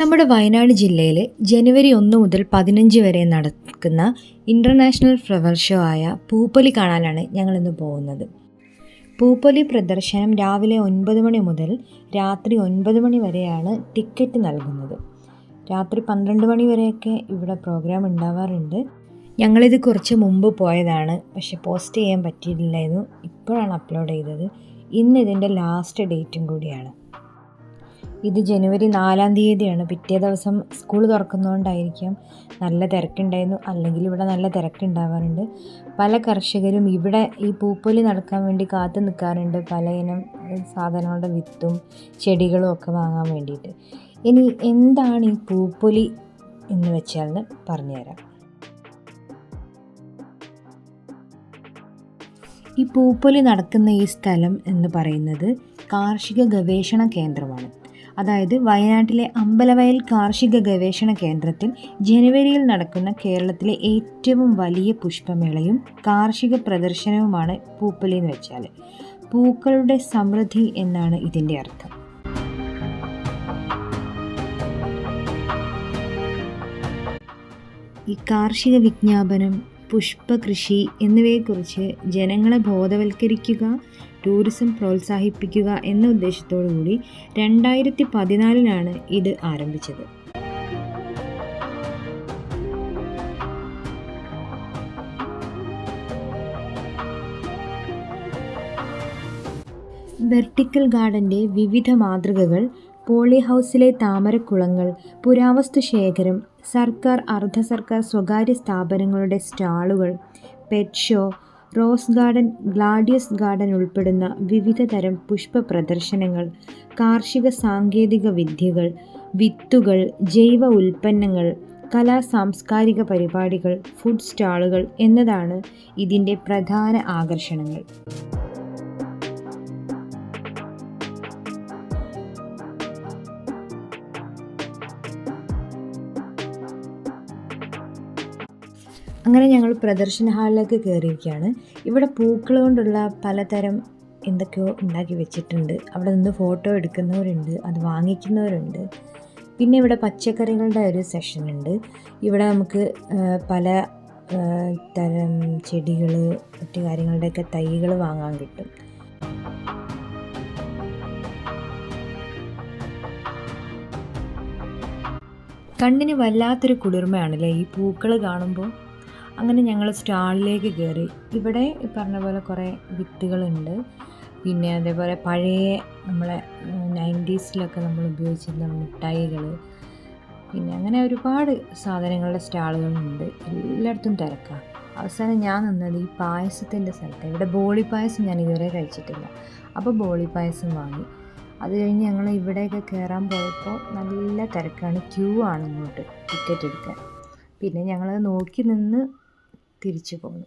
നമ്മുടെ വയനാട് ജില്ലയിൽ ജനുവരി ഒന്ന് മുതൽ പതിനഞ്ച് വരെ നടക്കുന്ന ഇന്റർനാഷണൽ ഫ്ലവർ ഷോ ആയ പൂപ്പൊലി കാണാനാണ് ഞങ്ങളിന്ന് പോകുന്നത്. പൂപ്പൊലി പ്രദർശനം രാവിലെ ഒൻപത് മണി മുതൽ രാത്രി ഒൻപത് മണി വരെയാണ് ടിക്കറ്റ് നൽകുന്നത്. രാത്രി പന്ത്രണ്ട് മണി വരെയൊക്കെ ഇവിടെ പ്രോഗ്രാം ഉണ്ടാവാറുണ്ട്. ഞങ്ങളിത് കുറച്ച് മുമ്പ് പോയതാണ്. പക്ഷെ പോസ്റ്റ് ചെയ്യാൻ പറ്റിയിട്ടില്ലായിരുന്നു. ഇപ്പോഴാണ് അപ്ലോഡ് ചെയ്തത്. ഇന്ന് ഇതിന്റെ ലാസ്റ്റ് ഡേറ്റും കൂടിയാണ്. ഇത് ജനുവരി നാലാം തീയതിയാണ്. പിറ്റേ ദിവസം സ്കൂൾ തുറക്കുന്നതുകൊണ്ടായിരിക്കാം നല്ല തിരക്കുണ്ടായിരുന്നു. അല്ലെങ്കിൽ ഇവിടെ നല്ല തിരക്കുണ്ടാവാറുണ്ട്. പല കർഷകരും ഇവിടെ ഈ പൂപ്പൊലി നടക്കാൻ വേണ്ടി കാത്തു നിൽക്കാറുണ്ട്. പലയിനം സാധനങ്ങളുടെ വിത്തും ചെടികളും ഒക്കെ വാങ്ങാൻ വേണ്ടിയിട്ട്. ഇനി എന്താണ് ഈ പൂപ്പൊലി എന്ന് വെച്ചാൽ പറഞ്ഞുതരാം. ഈ പൂപ്പൊലി നടക്കുന്ന ഈ സ്ഥലം എന്ന് പറയുന്നത് കാർഷിക ഗവേഷണ കേന്ദ്രമാണ്. അതായത് വയനാട്ടിലെ അമ്പലവയൽ കാർഷിക ഗവേഷണ കേന്ദ്രത്തിൽ ജനുവരിയിൽ നടക്കുന്ന കേരളത്തിലെ ഏറ്റവും വലിയ പുഷ്പമേളയും കാർഷിക പ്രദർശനവുമാണ് പൂപ്പലി എന്ന് വെച്ചാൽ. പൂക്കളുടെ സമൃദ്ധി എന്നാണ് ഇതിന്റെ അർത്ഥം. ഈ കാർഷിക വിജ്ഞാപനം പുഷ്പകൃഷി എന്നിവയെക്കുറിച്ച് ജനങ്ങളെ ബോധവൽക്കരിക്കുക ടൂറിസം പ്രോത്സാഹിപ്പിക്കുക എന്ന ഉദ്ദേശത്തോടു കൂടി രണ്ടായിരത്തി പതിനാലിലാണ് ഇത് ആരംഭിച്ചത്. വെർട്ടിക്കൽ ഗാർഡന്റെ വിവിധ മാതൃകകൾ പോളി ഹൗസിലെ താമരക്കുളങ്ങൾ പുരാവസ്തു ശേഖരം സർക്കാർ അർദ്ധ സർക്കാർ സ്വകാര്യ സ്ഥാപനങ്ങളുടെ സ്റ്റാളുകൾ pet show rose garden gladius garden ഉൾപ്പെടുന്ന വിവിധ തരം പുഷ്പ പ്രദർശനങ്ങൾ കാർഷിക സാങ്കേതിക വിദ്യകൾ വിത്തുകൾ ജൈവ ഉൽപ്പന്നങ്ങൾ കലാ സാംസ്കാരിക പരിപാടികൾ ഫുഡ് സ്റ്റാളുകൾ എന്നതാണ് ഇതിന്റെ പ്രധാന ആകർഷണങ്ങൾ. അങ്ങനെ ഞങ്ങൾ പ്രദർശന ഹാളിലേക്ക് കയറിയിരിക്കുകയാണ്. ഇവിടെ പൂക്കൾ കൊണ്ടുള്ള പലതരം എന്തൊക്കെയോ ഉണ്ടാക്കി വെച്ചിട്ടുണ്ട്. അവിടെ നിന്ന് ഫോട്ടോ എടുക്കുന്നവരുണ്ട് അത് വാങ്ങിക്കുന്നവരുണ്ട്. പിന്നെ ഇവിടെ പച്ചക്കറികളുടെ ഒരു സെഷൻ ഉണ്ട്. ഇവിടെ നമുക്ക് പല തരം ചെടികൾ മറ്റു കാര്യങ്ങളുടെയൊക്കെ തൈകൾ വാങ്ങാൻ കിട്ടും. കണ്ണിന് വല്ലാത്തൊരു കുളിർമയാണല്ലേ ഈ പൂക്കൾ കാണുമ്പോൾ? അങ്ങനെ ഞങ്ങൾ സ്റ്റാളിലേക്ക് കയറി ഇവിടെ ഈ പറഞ്ഞ പോലെ കുറേ വിത്തുകളുണ്ട്. പിന്നെ അതേപോലെ പഴയ നമ്മളെ നയന്റീസിലൊക്കെ നമ്മൾ ഉപയോഗിച്ചിരുന്ന മിഠായികൾ പിന്നെ അങ്ങനെ ഒരുപാട് സാധനങ്ങളുടെ സ്റ്റാളുകളുണ്ട്. എല്ലായിടത്തും തിരക്കാം. അവസാനം ഞാൻ നിന്നത് ഈ പായസത്തിന്റെ സ്ഥലത്ത്. ഇവിടെ ബോളി പായസം ഞാൻ ഇതുവരെ കഴിച്ചിട്ടില്ല. അപ്പോൾ ബോളി പായസം വാങ്ങി. അത് കഴിഞ്ഞ് ഞങ്ങൾ ഇവിടെയൊക്കെ കയറാൻ പോയപ്പോൾ നല്ല തിരക്കാണ്. ക്യൂ ആണ് ഇങ്ങോട്ട് ടിക്കറ്റ് എടുക്കാൻ. പിന്നെ ഞങ്ങൾ നോക്കി നിന്ന് തിരിച്ചു പോന്നു.